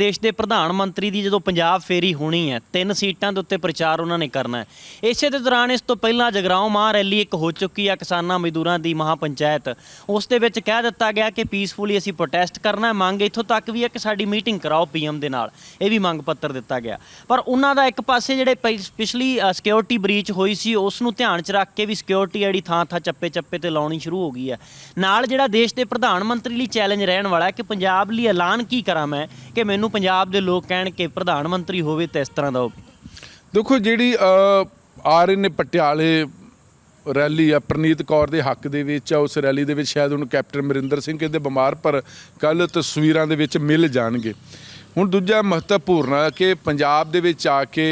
ਦੇਸ਼ ਦੇ ਪ੍ਰਧਾਨ ਮੰਤਰੀ ਦੀ ਜਦੋਂ ਪੰਜਾਬ ਫੇਰੀ ਹੋਣੀ ਹੈ, ਤਿੰਨ ਸੀਟਾਂ ਦੇ ਉੱਤੇ ਪ੍ਰਚਾਰ ਉਹਨਾਂ ਨੇ ਕਰਨਾ ਹੈ। ਇਸੇ ਦੇ ਦੌਰਾਨ ਇਸ ਤੋਂ ਪਹਿਲਾਂ ਜਗਰਾਉਂ ਮਹਾਂ ਰੈਲੀ ਇੱਕ ਹੋ ਚੁੱਕੀ ਆ ਕਿਸਾਨਾਂ ਮਜ਼ਦੂਰਾਂ ਦੀ ਮਹਾ ਪੰਚਾਇਤ। ਉਸ ਦੇ ਵਿੱਚ ਕਹਿ ਦਿੱਤਾ ਗਿਆ ਕਿ ਪੀਸਫੁਲੀ ਅਸੀਂ ਪ੍ਰੋਟੈਸਟ ਕਰਨਾ ਮੰਗ ਇੱਥੋਂ ਤੱਕ ਵੀ ਹੈ ਕਿ ਸਾਡੀ ਮੀਟਿੰਗ ਕਰਾਓ ਪੀਐਮ ਦੇ ਨਾਲ। ਇਹ ਵੀ ਮੰਗ ਪੱਤਰ ਦਿੱਤਾ ਗਿਆ। ਪਰ ਉਹਨਾਂ ਦਾ ਇੱਕ ਪਾਸੇ ਜਿਹੜੇ ਪਿਛਲੀ ਸਿਕਿਉਰਿਟੀ ਬ੍ਰੀਚ ਹੋਈ ਸੀ, ਉਸ ਨੂੰ ਧਿਆਨ 'ਚ ਰੱਖ ਕੇ ਵੀ ਸਿਕਿਉਰਿਟੀ ਜਿਹੜੀ ਥਾਂ ਥਾਂ ਚੱਪੇ ਚੱਪੇ ਤੇ ਲਾਉਣੀ ਸ਼ੁਰੂ ਹੋ ਗਈ ਹੈ। ਨਾਲ ਜਿਹੜਾ ਦੇਸ਼ ਦੇ ਪ੍ਰਧਾਨ ਮੰਤਰੀ ਲਈ ਚੈਲੰਜ ਰਹਿਣ ਵਾਲਾ ਹੈ ਕਿ ਪੰਜਾਬ ਲਈ ਐਲਾਨ ਕੀ ਕਰਾਂ ਮੈਂ, ਕਿ ਮੈਨੂੰ ਪੰਜਾਬ ਦੇ ਲੋਕ ਕਹਿਣ ਕਿ ਪ੍ਰਧਾਨ ਮੰਤਰੀ ਹੋਵੇ ਤਾਂ ਇਸ ਤਰ੍ਹਾਂ ਦਾ ਹੋਵੇ ਦੇਖੋ ਜਿਹੜੀ ਆ ਰਹੇ ਨੇ ਪਟਿਆਲੇ ਰੈਲੀ ਆ ਪ੍ਰਨੀਤ ਕੌਰ ਦੇ ਹੱਕ ਦੇ ਵਿੱਚ ਆ ਉਸ ਰੈਲੀ ਦੇ ਵਿੱਚ ਸ਼ਾਇਦ ਉਹਨੂੰ ਕੈਪਟਨ ਅਮਰਿੰਦਰ ਸਿੰਘ ਕਹਿੰਦੇ ਬਿਮਾਰ ਪਰ ਕੱਲ ਤਸਵੀਰਾਂ ਦੇ ਵਿੱਚ ਮਿਲ ਜਾਣਗੇ। ਹੁਣ ਦੂਜਾ ਮਹੱਤਵਪੂਰਨ ਆ ਕਿ ਪੰਜਾਬ ਦੇ ਵਿੱਚ ਆ ਕੇ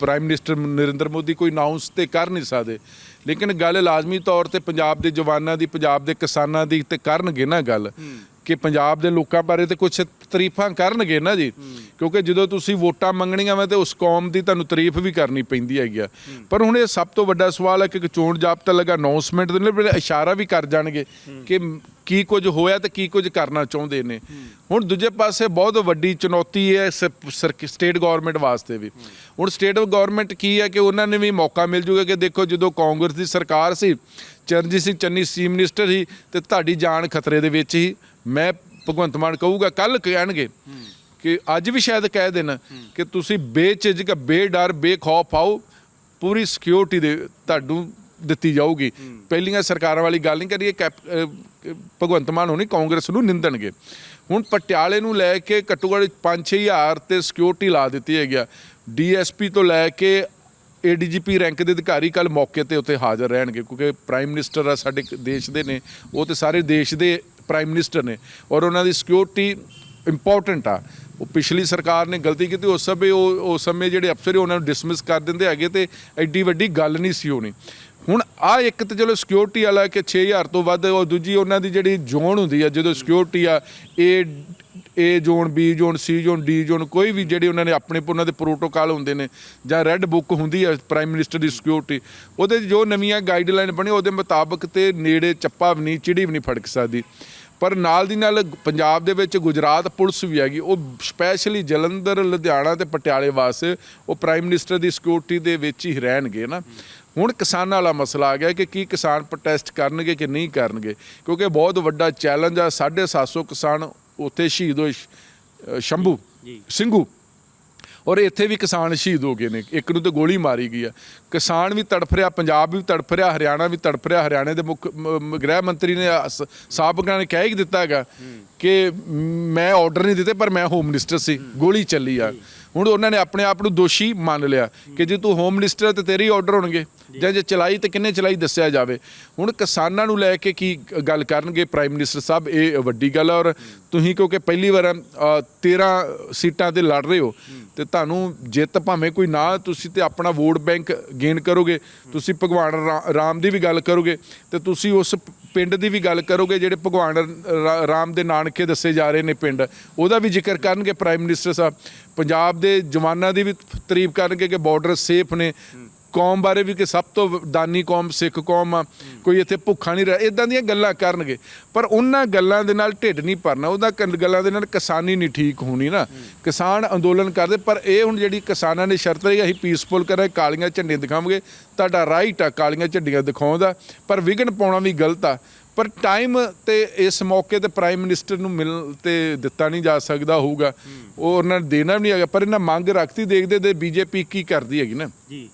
ਪ੍ਰਾਈਮ ਮਿਨਿਸਟਰ ਨਰਿੰਦਰ ਮੋਦੀ ਕੋਈ ਅਨਾਉਂਸ ਤੇ ਕਰ ਨਹੀਂ ਸਕਦੇ। ਲੇਕਿਨ ਗੱਲ ਲਾਜ਼ਮੀ ਤੌਰ ਤੇ ਪੰਜਾਬ ਦੇ ਜਵਾਨਾਂ ਦੀ ਪੰਜਾਬ ਦੇ ਕਿਸਾਨਾਂ ਦੀ ਤੇ ਕਰਨਗੇ ਨਾ ਗੱਲ। ਕਿ ਪੰਜਾਬ ਦੇ ਲੋਕਾਂ ਬਾਰੇ ਤੇ ਕੁਝ ਤਾਰੀਫਾਂ ਕਰਨਗੇ ਨਾ ਜੀ। ਕਿਉਂਕਿ ਜਦੋਂ ਤੁਸੀਂ ਵੋਟਾਂ ਮੰਗਣੀਆਂ ਵਾ ਤੇ ਉਸ ਕੌਮ ਦੀ ਤੁਹਾਨੂੰ ਤਾਰੀਫ ਵੀ ਕਰਨੀ ਪੈਂਦੀ ਹੈਗੀ ਆ। ਪਰ ਹੁਣ ਇਹ ਸਭ ਤੋਂ ਵੱਡਾ ਸਵਾਲ ਹੈ ਕਿ ਇੱਕ ਚੋਣ ਜਾਬਤਾ ਲਗਾ ਅਨਾਉਂਸਮੈਂਟ ਦੇ ਨਾਲ ਇਸ਼ਾਰਾ ਵੀ ਕਰ ਜਾਣਗੇ ਕਿ ਕੀ ਕੁਝ ਹੋਇਆ ਤੇ ਕੀ ਕੁਝ ਕਰਨਾ ਚਾਹੁੰਦੇ ਨੇ। ਹੁਣ ਦੂਜੇ ਪਾਸੇ ਬਹੁਤ ਵੱਡੀ ਚੁਣੌਤੀ ਹੈ ਸਟੇਟ ਗਵਰਨਮੈਂਟ ਵਾਸਤੇ ਵੀ। ਹੁਣ ਸਟੇਟ ਗਵਰਨਮੈਂਟ ਕੀ ਹੈ ਕਿ ਉਹਨਾਂ ਨੇ ਵੀ ਮੌਕਾ ਮਿਲ ਜੂਗਾ ਕਿ ਦੇਖੋ ਜਦੋਂ ਕਾਂਗਰਸ ਦੀ ਸਰਕਾਰ ਸੀ ਚਰਨਜੀਤ ਸਿੰਘ ਚੰਨੀ ਸੀ ਮਿਨਿਸਟਰ ਸੀ ਤੇ ਤੁਹਾਡੀ ਜਾਨ ਖਤਰੇ ਦੇ ਵਿੱਚ ਹੀ ਮੈਂ ਭਗਵੰਤ ਮਾਨ ਕਹੂਗਾ ਕੱਲ ਕਹਿਣਗੇ ਕਿ ਅੱਜ ਵੀ ਸ਼ਾਇਦ ਕਹਿ ਦੇਣ ਕਿ ਤੁਸੀਂ ਬੇਝਿਜਕ, ਬੇਡਰ, ਬੇਖੌਫ ਆਓ, ਪੂਰੀ ਸਿਕਿਉਰਿਟੀ ਦੇ ਤੁਹਾਨੂੰ ਦਿੱਤੀ ਜਾਊਗੀ। ਪਹਿਲੀਆਂ ਸਰਕਾਰਾਂ ਵਾਲੀ ਗੱਲ ਨਹੀਂ ਕਰੀਏ, ਕੈਪ- ਭਗਵੰਤ ਮਾਨ ਹੋਣੀ ਕਾਂਗਰਸ ਨੂੰ ਨਿੰਦਣਗੇ। ਹੁਣ ਪਟਿਆਲੇ ਨੂੰ ਲੈ ਕੇ ਘੱਟੋ ਘੱਟ 5-6000 ਤੇ ਸਿਕਿਉਰਿਟੀ ਲਾ ਦਿੱਤੀ ਹੈਗੀ ਆ। ਡੀਐਸਪੀ ਤੋਂ ਲੈ ਕੇ ਏਡੀਜੀਪੀ ਰੈਂਕ ਦੇ ਅਧਿਕਾਰੀ ਕੱਲ ਮੌਕੇ ਤੇ ਉੱਥੇ ਹਾਜ਼ਰ ਰਹਿਣਗੇ, ਕਿਉਂਕਿ ਪ੍ਰਾਈਮ ਮਿਨਿਸਟਰ ਆ ਸਾਡੇ ਦੇਸ਼ ਦੇ ਨੇ, ਉਹ ਤੇ ਸਾਰੇ ਦੇਸ਼ ਦੇ ਪ੍ਰਾਈਮ ਮਿਨਿਸਟਰ ਨੇ ਔਰ ਉਹਨਾਂ ਦੀ ਸਿਕਿਉਰਿਟੀ ਇੰਪੋਰਟੈਂਟ ਆ। ਉਹ ਪਿਛਲੀ ਸਰਕਾਰ ਨੇ ਗਲਤੀ ਕੀਤੀ, ਉਸ ਸਮੇਂ ਉਹ ਉਸ ਸਮੇਂ ਜਿਹੜੇ ਅਫਸਰ ਉਹਨਾਂ ਨੂੰ ਡਿਸਮਿਸ ਕਰ ਦਿੰਦੇ ਹੈਗੇ ਤੇ ਐਡੀ ਵੱਡੀ ਗੱਲ ਨਹੀਂ ਸੀ ਹੋਣੀ। ਹੁਣ ਆ ਇੱਕ ਤੇ ਚਲੋ ਸਿਕਿਉਰਿਟੀ ਵਾਲਾ ਕਿ 6000 ਤੋਂ ਵੱਧ ਉਹ ਦੂਜੀ ਉਹਨਾਂ ਦੀ ਜਿਹੜੀ ਜ਼ੋਨ ਹੁੰਦੀ ਆ, ਜਦੋਂ ਸਿਕਿਉਰਿਟੀ ਆ, ਇਹ A zone B zone C zone D zone ਕੋਈ ਵੀ ਜਿਹੜੇ ਉਹਨਾਂ ਨੇ ਆਪਣੇ ਉਹਨਾਂ ਦੇ ਪ੍ਰੋਟੋਕਾਲ ਹੁੰਦੇ ਨੇ, ਜਾਂ ਰੈੱਡ ਬੁੱਕ ਹੁੰਦੀ ਆ ਪ੍ਰਾਈਮ ਮਿਨਿਸਟਰ ਦੀ ਸਿਕਿਉਰਿਟੀ ਉਹਦੇ 'ਚ ਜੋ ਨਵੀਆਂ ਗਾਈਡਲਾਈਨ ਬਣੀ, ਉਹਦੇ ਮੁਤਾਬਕ ਤੇ ਨੇੜੇ ਚੱਪਾ ਵੀ ਨਹੀਂ, ਚਿੜੀ ਵੀ ਨਹੀਂ ਫੜਕ ਸਕਦੀ। ਪਰ ਨਾਲ ਦੀ ਨਾਲ ਪੰਜਾਬ ਦੇ ਵਿੱਚ ਗੁਜਰਾਤ ਪੁਲਿਸ ਵੀ ਹੈਗੀ, ਉਹ ਸਪੈਸ਼ਲੀ ਜਲੰਧਰ, ਲੁਧਿਆਣਾ ਤੇ ਪਟਿਆਲੇ ਵਾਸਤੇ ਉਹ ਪ੍ਰਾਈਮ ਮਿਨਿਸਟਰ ਦੀ ਸਿਕਿਉਰਿਟੀ ਦੇ ਵਿੱਚ ਹੀ ਰਹਿਣਗੇ ਨਾ। ਹੁਣ ਕਿਸਾਨਾਂ ਵਾਲਾ ਮਸਲਾ ਆ ਗਿਆ ਕਿ ਕੀ ਕਿਸਾਨ ਪ੍ਰੋਟੈਸਟ ਕਰਨਗੇ ਕਿ ਨਹੀਂ ਕਰਨਗੇ, ਕਿਉਂਕਿ ਬਹੁਤ ਵੱਡਾ ਚੈਲੰਜ ਆ 750 ਕਿਸਾਨ ਉੱਥੇ ਸ਼ਹੀਦ ਹੋਏ ਸ਼ੰਭੂ। ਸਿੰਘੂ। ਔਰ ਇੱਥੇ ਵੀ ਕਿਸਾਨ ਸ਼ਹੀਦ ਹੋ ਗਏ ਨੇ। ਇੱਕ ਨੂੰ ਤੇ ਗੋਲੀ ਮਾਰੀ ਗਈ ਆ। ਕਿਸਾਨ ਵੀ ਤੜਫ ਰਿਹਾ ਪੰਜਾਬ ਵੀ ਤੜਫ ਰਿਹਾ ਹਰਿਆਣਾ ਵੀ ਤੜਫ ਰਿਹਾ। ਹਰਿਆਣੇ ਦੇ ਮੁੱਖ ਗ੍ਰਹਿ ਮੰਤਰੀ ਨੇ ਸਾਬਕਾ ਨੇ ਕਹਿ ਹੀ ਦਿੱਤਾ ਹੈਗਾ ਕਿ ਮੈਂ ਆਰਡਰ ਨਹੀਂ ਦਿੱਤੇ ਪਰ ਮੈਂ ਹੋਮ ਮਿਨਿਸਟਰ ਸੀ। ਗੋਲੀ ਚੱਲੀ ਆ। ਹੁਣ ਉਹਨਾਂ ਨੇ ਆਪਣੇ ਆਪ ਨੂੰ ਦੋਸ਼ੀ ਮੰਨ ਲਿਆ ਕਿ ਜੇ ਤੂੰ ਹੋਮ ਮਿਨਿਸਟਰ ਤੇ ਤੇਰੇ ਆਰਡਰ ਹੋਣਗੇ। ਜਾਂ ਜੇ ਚਲਾਈ ਤੇ ਕਿੰਨੇ ਚਲਾਈ ਦੱਸਿਆ ਜਾਵੇ। ਹੁਣ ਕਿਸਾਨਾਂ ਨੂੰ ਲੈ ਕੇ ਕੀ ਗੱਲ ਕਰਨਗੇ ਪ੍ਰਾਈਮ ਮਿਨਿਸਟਰ ਸਾਹਿਬ ਇਹ ਵੱਡੀ ਗੱਲ ਹੈ ਔਰ ਤੁਸੀਂ ਕਿਉਂਕਿ ਪਹਿਲੀ ਵਾਰ ਅ, 13 ਸੀਟਾਂ ਤੇ ਲੜ ਰਹੇ ਹੋ ਤੇ ਤੁਹਾਨੂੰ ਜਿੱਤ ਭਾਵੇਂ ਕੋਈ ਨਾ ਤੁਸੀਂ ਤੇ ਆਪਣਾ ਵੋਟ ਬੈਂਕ ਗੇਨ ਕਰੋਗੇ। ਤੁਸੀਂ ਭਗਵਾਨ ਰਾ- ਰਾਮ ਦੀ ਵੀ ਗੱਲ ਕਰੋਗੇ ਤੇ ਤੁਸੀਂ ਉਸ ਪਿੰਡ ਦੀ ਵੀ ਗੱਲ ਕਰੋਗੇ, ਜਿਹੜੇ ਭਗਵਾਨ ਰਾਮ ਦੇ ਨਾਨਕੇ ਦੱਸੇ ਜਾ ਰਹੇ ਨੇ ਪਿੰਡ, ਉਹਦਾ ਵੀ ਜ਼ਿਕਰ ਕਰਨਗੇ ਪ੍ਰਾਈਮ ਮਿਨਿਸਟਰ ਸਾਹਿਬ। ਪੰਜਾਬ ਦੇ ਜਵਾਨਾਂ ਦੀ ਵੀ ਤਾਰੀਫ ਕਰਨਗੇ ਕਿ ਬਾਰਡਰ ਸੇਫ ਨੇ ਕੌਮ ਬਾਰੇ ਵੀ ਕਿ ਸਭ ਤੋਂ ਦਾਨੀ ਕੌਮ, ਸਿੱਖ ਕੌਮ ਆ, ਕੋਈ ਇੱਥੇ ਭੁੱਖਾ ਨਹੀਂ ਰਿਹਾ ਇਦਾਂ ਦੀਆਂ ਗੱਲਾਂ ਕਰਨਗੇ। ਪਰ ਉਹਨਾਂ ਗੱਲਾਂ ਦੇ ਨਾਲ ਢਿੱਡ ਨਹੀਂ ਭਰਨਾ, ਉਹਦਾ ਕੰਨ- ਗੱਲਾਂ ਦੇ ਨਾਲ ਕਿਸਾਨੀ ਨਹੀਂ ਠੀਕ ਹੋਣੀ ਨਾ। ਕਿਸਾਨ ਅੰਦੋਲਨ ਕਰਦੇ, ਪਰ ਇਹ ਹੁਣ ਜਿਹੜੀ ਕਿਸਾਨਾਂ ਨੇ ਸ਼ਰਤ ਲਈ, ਅਸੀਂ ਪੀਸਫੁਲ ਕਰਾਂਗੇ, ਕਾਲੀਆਂ ਝੰਡੀਆਂ ਦਿਖਾਵਾਂਗੇ। ਤੁਹਾਡਾ ਰਾਈਟ ਆ, ਕਾਲੀਆਂ ਝੰਡੀਆਂ ਦਿਖਾਉਣ ਦਾ। ਪਰ ਵਿਗਨ ਪਾਉਣਾ ਵੀ ਗਲਤ ਆ। ਪਰ ਟਾਈਮ ਤੇ ਇਸ ਮੌਕੇ ਤੇ ਪ੍ਰਾਈਮ ਮਿਨਿਸਟਰ ਨੂੰ ਮਿਲ ਤੇ ਦਿੱਤਾ ਨਹੀਂ ਜਾ ਸਕਦਾ ਹੋਊਗਾ। ਉਹ ਉਹਨਾਂ ਨੇ ਦੇਣਾ ਵੀ ਨਹੀਂ ਹੈਗਾ, ਪਰ ਇਹਨਾਂ ਮੰਗ ਰੱਖਤੀ, ਦੇਖਦੇ ਤੇ ਬੀਜੇਪੀ ਕੀ ਕਰਦੀ ਹੈਗੀ ਨਾ। ਜੀ।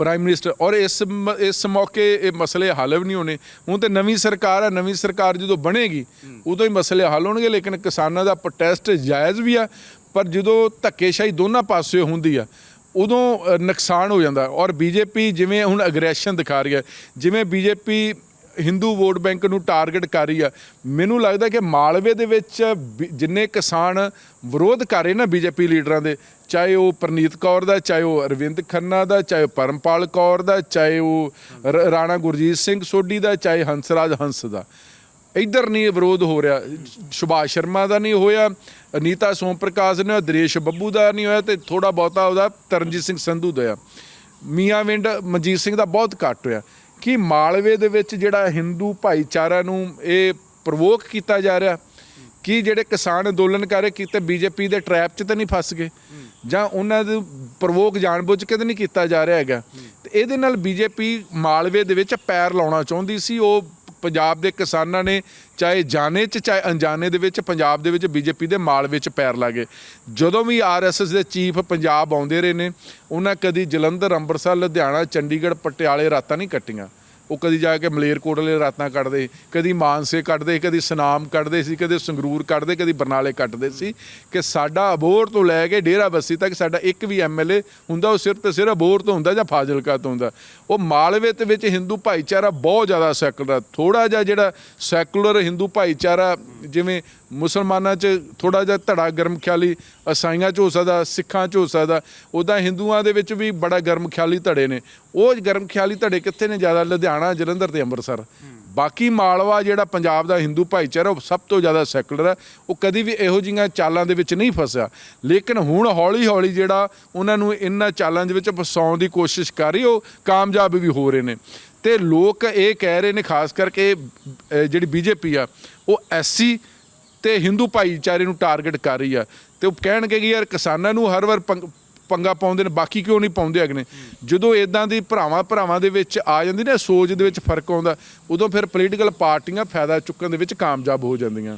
ਪ੍ਰਾਈਮ ਮਿਨਿਸਟਰ ਔਰ ਇਸ ਮ- ਇਸ ਮੌਕੇ ਇਹ ਮਸਲੇ ਹੱਲ ਵੀ ਨਹੀਂ ਹੋਣੇ। ਹੁਣ ਤੇ ਨਵੀਂ ਸਰਕਾਰ ਹੈ ਨਵੀਂ ਸਰਕਾਰ ਜਦੋਂ ਬਣੇਗੀ, ਉਦੋਂ ਹੀ ਮਸਲੇ ਹੱਲ ਹੋਣਗੇ, ਲੇਕਿਨ ਕਿਸਾਨਾਂ ਦਾ ਪ੍ਰੋਟੈਸਟ ਜਾਇਜ਼ ਵੀ ਆ, ਪਰ ਜਦੋਂ ਧੱਕੇਸ਼ਾਹੀ ਦੋਨਾਂ ਪਾਸੇ ਹੁੰਦੀ ਆ, ਉਦੋਂ ਨੁਕਸਾਨ ਹੋ ਜਾਂਦਾ। ਔਰ ਬੀਜੇਪੀ ਜਿਵੇਂ ਹੁਣ ਅਗਰੈਸ਼ਨ ਦਿਖਾ ਰਹੀ ਹੈ ਜਿਵੇਂ ਬੀਜੇਪੀ ਹਿੰਦੂ ਵੋਟ ਬੈਂਕ ਨੂੰ ਟਾਰਗੇਟ ਕਰ ਰਹੀ ਆ ਮੈਨੂੰ ਲੱਗਦਾ ਕਿ ਮਾਲਵੇ ਦੇ ਵਿੱਚ ਬੀ- ਜਿੰਨੇ ਕਿਸਾਨ ਵਿਰੋਧ ਕਰ ਰਹੇ ਨਾ ਬੀਜੇਪੀ ਲੀਡਰਾਂ ਦੇ, ਚਾਹੇ ਉਹ ਪ੍ਰਨੀਤ ਕੌਰ ਦਾ, ਚਾਹੇ ਉਹ ਅਰਵਿੰਦ ਖੰਨਾ ਦਾ, ਚਾਹੇ ਉਹ ਪਰਮਪਾਲ ਕੌਰ ਦਾ, ਚਾਹੇ ਉਹ ਰ- ਰਾਣਾ ਗੁਰਜੀਤ ਸਿੰਘ ਸੋਢੀ ਦਾ, ਚਾਹੇ ਹੰਸਰਾਜ ਹੰਸ ਦਾ। ਇੱਧਰ ਨਹੀਂ ਵਿਰੋਧ ਹੋ ਰਿਹਾ। ਸੁਭਾਸ਼ ਸ਼ਰਮਾ ਦਾ ਨਹੀਂ ਹੋਇਆ, ਅਨੀਤਾ ਸੋਮ ਪ੍ਰਕਾਸ਼ ਨੇ ਹੋਇਆ, ਦਰੇਸ਼ ਬੱਬੂ ਦਾ ਨਹੀਂ ਹੋਇਆ ਤੇ ਥੋੜਾ ਬਹੁਤਾ ਉਹਦਾ ਤਰਨਜੀਤ ਸਿੰਘ ਸੰਧੂ ਦਾ ਆ। ਮੀਆਂ ਵਿੰਡ ਮਨਜੀਤ ਸਿੰਘ ਦਾ ਬਹੁਤ ਘੱਟ ਹੋਇਆ। ਕਿ ਮਾਲਵੇ ਦੇ ਵਿੱਚ ਜਿਹੜਾ ਹਿੰਦੂ ਭਾਈਚਾਰਾ ਨੂੰ ਇਹ ਪ੍ਰਵੋਕ ਕੀਤਾ ਜਾ ਰਿਹਾ? ਕੀ ਜਿਹੜੇ ਕਿਸਾਨ ਅੰਦੋਲਨ ਕੀਤੇ ਰਹੇ, ਕਿਤੇ ਬੀਜੇਪੀ ਦੇ ਟਰੈਪ 'ਚ ਤਾਂ ਨਹੀਂ ਫਸ ਗਏ? ਜਾਂ ਉਹਨਾਂ ਦੇ ਪ੍ਰਵੋਕ ਜਾਣਬੁੱਝ ਕੇ ਤਾਂ ਨਹੀਂ ਕੀਤਾ ਜਾ ਰਿਹਾ ਹੈਗਾ? ਤੇ ਇਹਦੇ ਨਾਲ ਬੀਜੇਪੀ ਮਾਲਵੇ ਦੇ ਵਿੱਚ ਪੈਰ ਲਾਉਣਾ ਚਾਹੁੰਦੀ ਸੀ, ਉਹ ਪੰਜਾਬ ਦੇ ਕਿਸਾਨਾਂ ਨੇ ਚਾਹੇ ਜਾਣੇ ਚ, ਚਾਹੇ ਅਣਜਾਣੇ ਦੇ ਵਿੱਚ, ਪੰਜਾਬ ਦੇ ਵਿੱਚ ਬੀਜੇਪੀ ਦੇ ਮਾਲ ਵਿੱਚ ਪੈਰ ਲਾਗੇ ਜਦੋਂ ਵੀ ਆਰਐਸਐਸ ਦੇ ਚੀਫ ਪੰਜਾਬ ਆਉਂਦੇ ਰਹੇ ਨੇ, ਉਹਨਾਂ ਕਦੀ ਜਲੰਧਰ, ਅੰਮ੍ਰਿਤਸਰ, ਲੁਧਿਆਣਾ, ਚੰਡੀਗੜ੍ਹ, ਪਟਿਆਲੇ ਰਾਤਾਂ ਨਹੀਂ ਕੱਟੀਆਂ। ਉਹ ਕਦੀ ਜਾ ਕੇ ਮਲੇਰਕੋਟਲੇ ਰਾਤਾਂ ਕੱਢਦੇ, ਕਦੀ ਮਾਨਸੇ ਕੱਢਦੇ, ਕਦੀ ਸੁਨਾਮ ਕੱਢਦੇ ਸੀ, ਕਦੇ ਸੰਗਰੂਰ ਕੱਢਦੇ, ਕਦੀ ਬਰਨਾਲੇ ਕੱਢਦੇ ਸੀ ਕਿ ਸਾਡਾ ਅਬੋਹਰ ਤੋਂ ਲੈ ਕੇ ਡੇਰਾ ਬੱਸੀ ਤੱਕ ਸਾਡਾ ਇੱਕ ਵੀ ਐਮਐਲਏ ਹੁੰਦਾ, ਉਹ ਸਿਰਫ ਤੇ ਸਿਰਫ ਅਬੋਰ ਤੋਂ ਹੁੰਦਾ ਜਾਂ ਫਾਜ਼ਿਲਕਾ ਤੋਂ ਹੁੰਦਾ। ਉਹ ਮਾਲਵੇ ਦੇ ਵਿੱਚ ਹਿੰਦੂ ਭਾਈਚਾਰਾ ਬਹੁਤ ਜ਼ਿਆਦਾ ਸੈਕੂਲਰ ਥੋੜਾ ਜਿਹਾ ਜਿਹੜਾ ਸੈਕੂਲਰ ਹਿੰਦੂ ਭਾਈਚਾਰਾ, ਜਿਵੇਂ ਮੁਸਲਮਾਨਾਂ 'ਚ ਥੋੜਾ ਜਿਹਾ ਧੜਾ ਗਰਮ ਖਿਆਲੀ, ਅਸਾਈਆਂ 'ਚ ਹੋ ਸਕਦਾ, ਸਿੱਖਾਂ 'ਚ ਹੋ ਸਕਦਾ ਉਦਾਂ ਹਿੰਦੂਆਂ ਦੇ ਵਿੱਚ ਵੀ ਬੜਾ ਗਰਮ ਖਿਆਲੀ ਧੜੇ ਨੇ। ਉਹ ਗਰਮ ਖਿਆਲੀ ਧੜੇ ਕਿੱਥੇ ਨੇ? ਜ਼ਿਆਦਾ ਲੁਧਿਆਣਾ ਜਲੰਧਰ ਤੇ ਅੰਮ੍ਰਿਤਸਰ। ਬਾਕੀ ਮਾਲਵਾ ਜਿਹੜਾ ਪੰਜਾਬ ਦਾ ਹਿੰਦੂ ਭਾਈਚਾਰਾ ਉਹ ਸਭ ਤੋਂ ਜ਼ਿਆਦਾ ਸੈਕੂਲਰ ਹੈ। ਉਹ ਕਦੀ ਵੀ ਇਹੋ ਜਿਹੀਆਂ ਚਾਲਾਂ ਦੇ ਵਿੱਚ ਨਹੀਂ ਫਸਿਆ। ਲੇਕਿਨ ਹੁਣ ਹੌਲੀ ਹੌਲੀ ਜਿਹੜਾ ਉਹਨਾਂ ਨੂੰ ਇਹਨਾਂ ਚਾਲਾਂ ਦੇ ਵਿੱਚ ਫਸਾਉਣ ਦੀ ਕੋਸ਼ਿਸ਼ ਕਰ ਰਹੀ ਉਹ ਕਾਮਯਾਬ ਵੀ ਹੋ ਰਹੇ ਨੇ। ਤੇ ਲੋਕ ਇਹ ਕਹਿ ਰਹੇ ਨੇ ਖਾਸ ਕਰਕੇ ਅਹ, ਜਿਹੜੀ ਬੀਜੇਪੀ ਆ ਉਹ ਐਸਸੀ ਤੇ ਹਿੰਦੂ ਭਾਈਚਾਰੇ ਨੂੰ ਟਾਰਗੇਟ ਕਰ ਰਹੀ ਆ। ਤੇ ਉਹ ਕਹਿਣਗੇ ਕਿ ਯਾਰ ਕਿਸਾਨਾਂ ਨੂੰ ਹਰ ਵਾਰ ਪੰਗਾ ਪਾਉਂਦੇ ਨੇ, ਬਾਕੀ ਕਿਉਂ ਨਹੀਂ ਪਾਉਂਦੇ ਹੈਗੇ ਨੇ? ਜਦੋਂ ਇਦਾਂ ਦੀ ਭਰਾਵਾਂ ਭਰਾਵਾਂ ਦੇ ਵਿੱਚ ਆ ਜਾਂਦੀ ਨਾ, ਸੋਚ ਦੇ ਵਿੱਚ ਫ਼ਰਕ ਆਉਂਦਾ, ਉਦੋਂ ਫਿਰ ਪੋਲੀਟੀਕਲ ਪਾਰਟੀਆਂ ਫਾਇਦਾ ਚੁੱਕਣ ਦੇ ਵਿੱਚ ਕਾਮਯਾਬ ਹੋ ਜਾਂਦੀਆਂ।